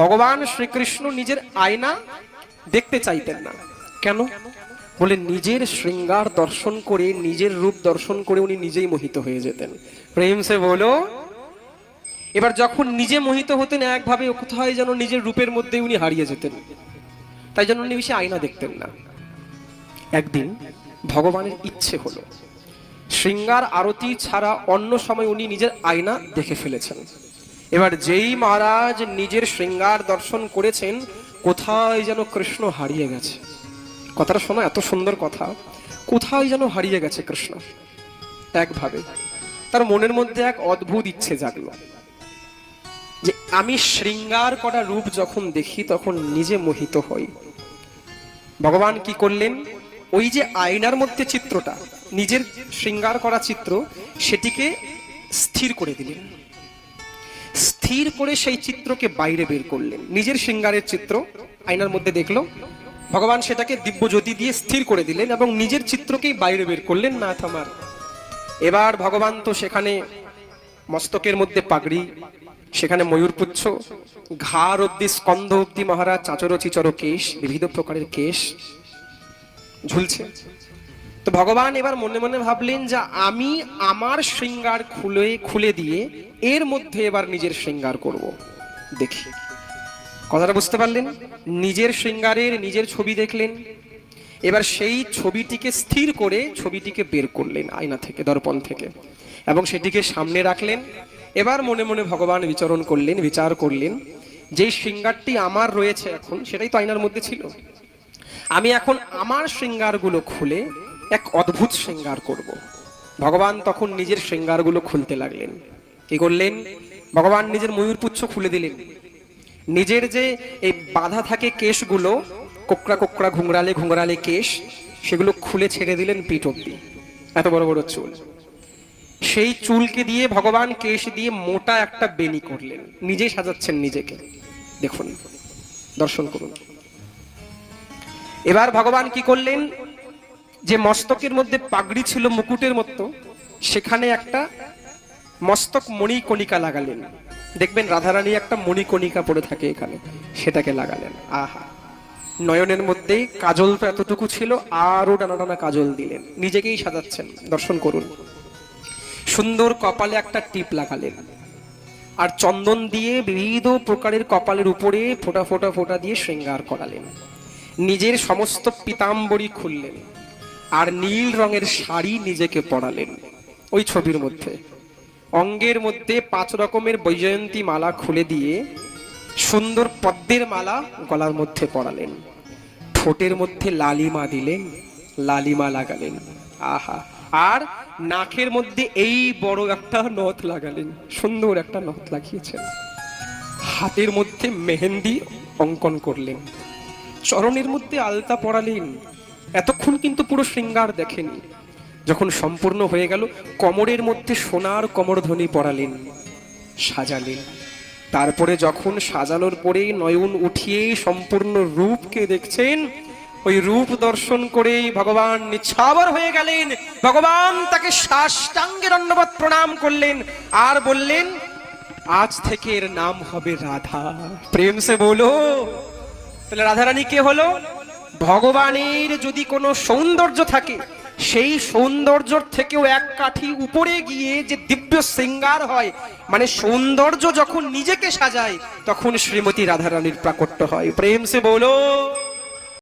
ভগবান শ্রীকৃষ্ণ নিজের আয়না দেখতে চাইতেন না। কেন? বলে নিজের শৃঙ্গার দর্শন করে, নিজের রূপ দর্শন করে উনি নিজেই মোহিত হয়ে যেতেন। প্রেম সে বলো, এবার যখন নিজে মোহিত হতেন, একভাবে কোথায় যেন নিজের রূপের মধ্যে উনি হারিয়ে যেতেন। তাই জন্য উনি বেশি আয়না দেখতেন না। একদিন ভগবানের ইচ্ছে হলো, শৃঙ্গার আরতি ছাড়া অন্য সময় উনি নিজের আয়না দেখে ফেলেছেন। এবার যেই মহারাজ নিজের শৃঙ্গার দর্শন করেছেন, কোথায় যেন কৃষ্ণ হারিয়ে গেছে। কথাটা শোনো, এত সুন্দর কথা। কোথায় যেন হারিয়ে গেছে কৃষ্ণ। একভাবে। তার মনের মধ্যে এক অদ্ভুত ইচ্ছে জাগলো। যে আমি শৃঙ্গার করা রূপ যখন দেখি, তখন নিজে মোহিত হই। ভগবান কি করলেন? ওই যে আয়নার মধ্যে চিত্রটা, নিজের শৃঙ্গার করা চিত্র, সেটিকে স্থির করে দিলেন। স্থির করে সেই চিত্রকে বাইরে বের করলেন। নিজের সিঙ্গারের চিত্র আয়নার মধ্যে দেখল। ভগবান সেটাকে দিব্য জ্যোতি দিয়ে স্থির করে দিলেন এবং নিজের চিত্রকেই বাইরে বের করলেন। না আমার। এবার ভগবান তো সেখানে মস্তকের মধ্যে পাগড়ি, সেখানে ময়ূরপুচ্ছ ঘাড় অব্দি স্কন্ধ অব্দি মহারাজ চাচর চিচর কেশ, বিবিধ প্রকারের কেশ ঝুলছে। তো ভগবান এবার মনে মনে ভাবলেন যে আমি আমার শৃঙ্গার খুলে খুলে দিয়ে এর মধ্যে এবার নিজের শৃঙ্গার করব। দেখি। কথাটা বুঝতে পারলেন? নিজের শৃঙ্গারের নিজের ছবি দেখলেন। এবার সেই ছবিটিকে স্থির করে ছবিটিকে বের করলেন আয়না থেকে, দর্পণ থেকে এবং সেটিকে সামনে রাখলেন। এবার মনে মনে ভগবান বিচরণ করলেন, বিচার করলেন যেই শৃঙ্গারটি আমার রয়েছে এখন, সেটাই তো আয়নার মধ্যে ছিল। আমি এখন আমার শৃঙ্গারগুলো খুলে এক অদ্ভুত শৃঙ্গার করব। ভগবান তখন নিজের শৃঙ্গারগুলো খুলতে লাগলেন। কি করলেন? ভগবান নিজের ময়ূরপুচ্ছ খুলে দিলেন। নিজের যে এই বাধা থাকে কেশগুলো, কোকড়া কোকড়া ঘুংরালে ঘুংরালে কেশ, সেগুলো খুলে ছেড়ে দিলেন পিঠ অব্দি। এত বড় বড় চুল। সেই চুলকে দিয়ে ভগবান কেশ দিয়ে মোটা একটা বেনি করলেন। নিজেই সাজাচ্ছেন নিজেকে। দেখুন, দর্শন করুন। এবার ভগবান কি করলেন? যে মস্তকের মধ্যে পাগড়ি ছিল মুকুটের মতো, সেখানে একটা মস্তক মণিকণিকা লাগালেন। দেখবেন রাধারানী একটা মণিকণিকা পড়ে থাকে এখানে, সেটাকে লাগালেন। আহা! নয়নের মধ্যে কাজল তো এতটুকু ছিল আরও টানা টানা কাজল দিলেন। নিজেকেই সাজাচ্ছেন, দর্শন করুন। সুন্দর কপালে একটা টিপ লাগালেন। আর চন্দন দিয়ে বিবিধ প্রকারের কপালের উপরে ফোটা ফোটা ফোটা দিয়ে শৃঙ্গার করালেন। নিজের সমস্ত পিতাম্বরী খুললেন। আর নীল রঙের শাড়ি নিজেকে পরালেন। ওই ছবির মধ্যে। অঙ্গের মধ্যে পাঁচ রকমের বৈজয়ন্তী মালা খুলে দিয়ে সুন্দর পদ্মের মালা গলার মধ্যে পরালেন। ঠোঁটের মধ্যে লালিমা দিলেন, লালিমা লাগালেন। আহা! আর নাকের মধ্যে এই বড় একটা নথ লাগালেন। সুন্দর একটা নথ লাগিয়েছেন। হাতের মধ্যে মেহেন্দি অঙ্কন করলেন। চরণের মধ্যে আলতা পরালেন। এতক্ষণ কিন্তু পুরো শৃঙ্গার দেখেনি। যখন সম্পূর্ণ হয়ে গেল, কমরের মধ্যে সোনার কমরধ্বনি পড়ালেন, সাজালেন। তারপরে যখন সাজানোর পরে নয়ন উঠিয়ে সম্পূর্ণ রূপকে দেখছেন, ওই রূপ দর্শন করেই ভগবান নিচ্ছাবর হয়ে গেলেন। ভগবান তাকে সাষ্টাঙ্গে দণ্ডবত প্রণাম করলেন আর বললেন, আজ থেকে এর নাম হবে রাধা। প্রেম সে বলো তাহলে রাধারানী কে হলো? ভগবানের যদি কোনো সৌন্দর্য থাকে, সেই সৌন্দর্যর থেকেও এক কাঠি উপরে গিয়ে যে দিব্য শৃঙ্গার হয় মানে সৌন্দর্য যখন নিজেকে সাজায়, তখন শ্রীমতী রাধারানীর প্রাকট্য হয়। প্রেম সে বলো